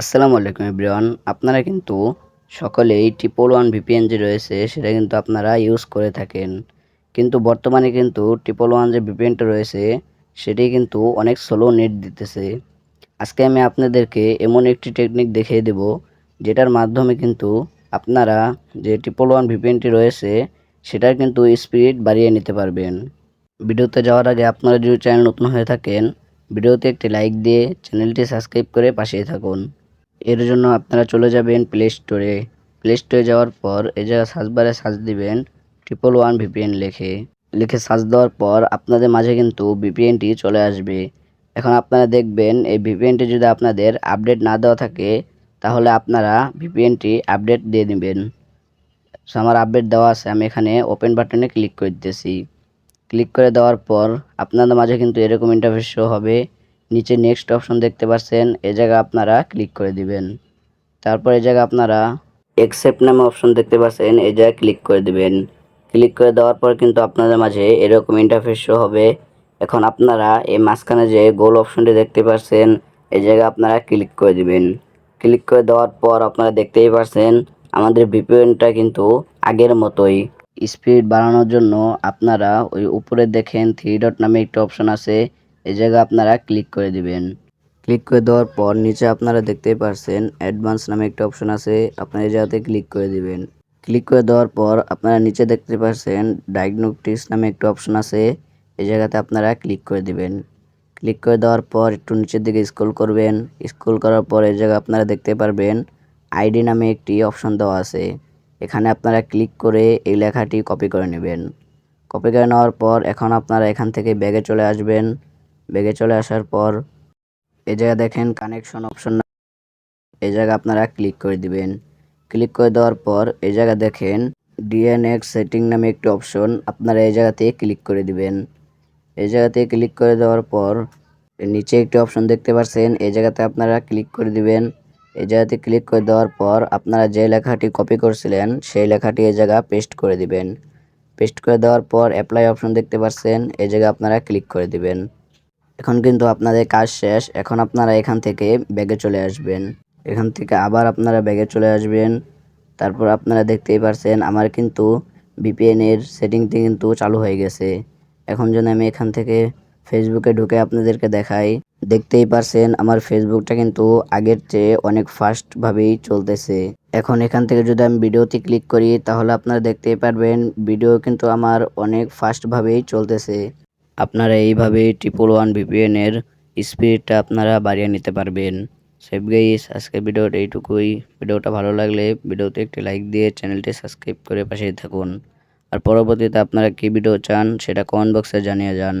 আসসালামু আলাইকুম এভরিওয়ান। আপনারা কিন্তু সকলেই ট্রিপল ওয়ান ভিপিএন যে রয়েছে, সেটা কিন্তু আপনারা ইউজ করে থাকেন। কিন্তু বর্তমানে কিন্তু ট্রিপল ওয়ান যে ভিপিএনটা রয়েছে, সেটি কিন্তু অনেক স্লো নেট দিতেছে। আজকে আমি আপনাদেরকে এমন একটি টেকনিক দেখিয়ে দেব, যেটার মাধ্যমে কিন্তু আপনারা যে ট্রিপল ওয়ান ভিপিএনটি রয়েছে, সেটার কিন্তু স্পিড বাড়িয়ে নিতে পারবেন। ভিডিওতে যাওয়ার আগে আপনারা যদি চ্যানেল নতুন হয়ে থাকেন, ভিডিওতে একটি লাইক দিয়ে চ্যানেলটি সাবস্ক্রাইব করে পাশেই থাকুন। এর জন্য আপনারা চলে যাবেন প্লে স্টোরে প্লে স্টোরে যাওয়ার পর এই জায়গায় সার্চ বারে সার্চ দিবেন ট্রিপল ওয়ান ভিপিএন লিখে। লিখে সার্চ দেওয়ার পর আপনাদের মাঝে কিন্তু ভিপিএনটি চলে আসবে। এখন আপনারা দেখবেন এই ভিপিএনটি যদি আপনাদের আপডেট না দেওয়া থাকে, তাহলে আপনারা ভিপিএনটি আপডেট দিয়ে নেবেন আমার আপডেট দেওয়া আছে, আমি এখানে ওপেন বাটনে ক্লিক করে দিতেছি। ক্লিক করে দেওয়ার পর আপনাদের মাঝে কিন্তু এরকম ইন্টারফেস শো হবে। নিচে নেক্সট অপশন দেখতে পাচ্ছেন এ জায়গায় আপনারা ক্লিক করে দিবেন। তারপর এই জায়গায় আপনারা একসেপ্ট নামে অপশন দেখতে পাচ্ছেন এই জায়গায় ক্লিক করে দিবেন। ক্লিক করে দেওয়ার পর কিন্তু আপনাদের মাঝে এরকম ইন্টারফেস শো হবে। এখন আপনারা এই মাঝখানে যে গোল অপশনটি দেখতে পাচ্ছেন এই জায়গায় আপনারা ক্লিক করে দিবেন। ক্লিক করে দেওয়ার পর আপনারা দেখতেই পাচ্ছেন আমাদের ভিপিএনটা কিন্তু আগের মতোই। স্পিড বাড়ানোর জন্য আপনারা ওই উপরে দেখেন থ্রি ডট নামে একটা অপশন আছে। এই জায়গায় আপনারা ক্লিক করে দিবেন। ক্লিক করে দেওয়ার পর নিচে আপনারা দেখতেই পারছেন অ্যাডভান্স নামে একটা অপশন আছে, আপনারা এই জায়গাতে ক্লিক করে দিবেন। ক্লিক করে দেওয়ার পর আপনারা নিচে দেখতে পারছেন ডায়াগনোস্টিক্স নামে একটা অপশন আছে, এই জায়গাতে আপনারা ক্লিক করে দিবেন। ক্লিক করে দেওয়ার পর একটু নিচের দিকে স্ক্রল করবেন। স্ক্রল করার পর এই জায়গায় আপনারা দেখতে পারবেন আইডি নামে একটি অপশন দেওয়া আছে। এখানে আপনারা ক্লিক করে এই লেখাটি কপি করে নেবেন। কপি করে নেওয়ার পর এখন আপনারা এখান থেকে ব্যাগে চলে আসবেন। ব্যাগে চলে আসার পর এই জায়গা দেখেন কানেকশন অপশন এই জায়গা আপনারা ক্লিক করে দিবেন। ক্লিক করে দেওয়ার পর এই জায়গা দেখেন ডিএনএক্স সেটিং নামে একটি অপশন আপনারা এই জায়গাতে ক্লিক করে দিবেন। এই জায়গাতে ক্লিক করে দেওয়ার পর নিচে একটি অপশন দেখতে পাচ্ছেন, এই জায়গাতে আপনারা ক্লিক করে দিবেন। এই জায়গাতে ক্লিক করে দেওয়ার পর আপনারা যে লেখাটি কপি করছিলেন, সেই লেখাটি এই জায়গা পেস্ট করে দিবেন। পেস্ট করে দেওয়ার পর অ্যাপ্লাই অপশন দেখতে পাচ্ছেন, এই জায়গায় আপনারা ক্লিক করে দিবেন। এখন কিন্তু আপনাদের কাজ শেষ। এখন আপনারা এখান থেকে ব্যাগে চলে আসবেন। এখান থেকে আবার আপনারা ব্যাগে চলে আসবেন। তারপর আপনারা দেখতেই পারছেন, আমার কিন্তু এর সেটিংটি কিন্তু চালু হয়ে গেছে। এখন যদি আমি এখান থেকে ফেসবুকে ঢুকে আপনাদেরকে দেখাই। দেখতেই পারছেন, আমার ফেসবুকটা কিন্তু আগের চেয়ে অনেক ফাস্টভাবেই চলতেছে। এখন এখান থেকে যদি আমি ভিডিওতে ক্লিক করি, তাহলে আপনারা দেখতেই পারবেন, ভিডিও কিন্তু আমার অনেক ফাস্টভাবেই চলতেছে। আপনারা এইভাবে ট্রিপল ওয়ান ভিপিএন এর স্পিডটা আপনারা বাড়িয়ে নিতে পারবেন। সেভ গাইস আজকের ভিডিওটা এইটুকুই। ভিডিওটা ভালো লাগলে ভিডিওতে একটি লাইক দিয়ে চ্যানেলটি সাবস্ক্রাইব করে পাশেই থাকুন। আর পরবর্তীতে আপনারা কী ভিডিও চান সেটা কমেন্ট বক্সে জানিয়ে যান।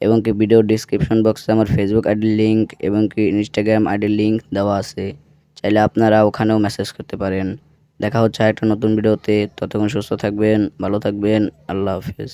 এবং কি ভিডিও ডিসক্রিপশন বক্সে আমার ফেসবুক আইডির লিঙ্ক এবং কি ইনস্টাগ্রাম আইডির লিঙ্ক দেওয়া আছে। চাইলে আপনারা ওখানেও মেসেজ করতে পারেন। দেখা হচ্ছে একটা নতুন ভিডিওতে। ততক্ষণ সুস্থ থাকবেন, ভালো থাকবেন। আল্লাহ হাফেজ।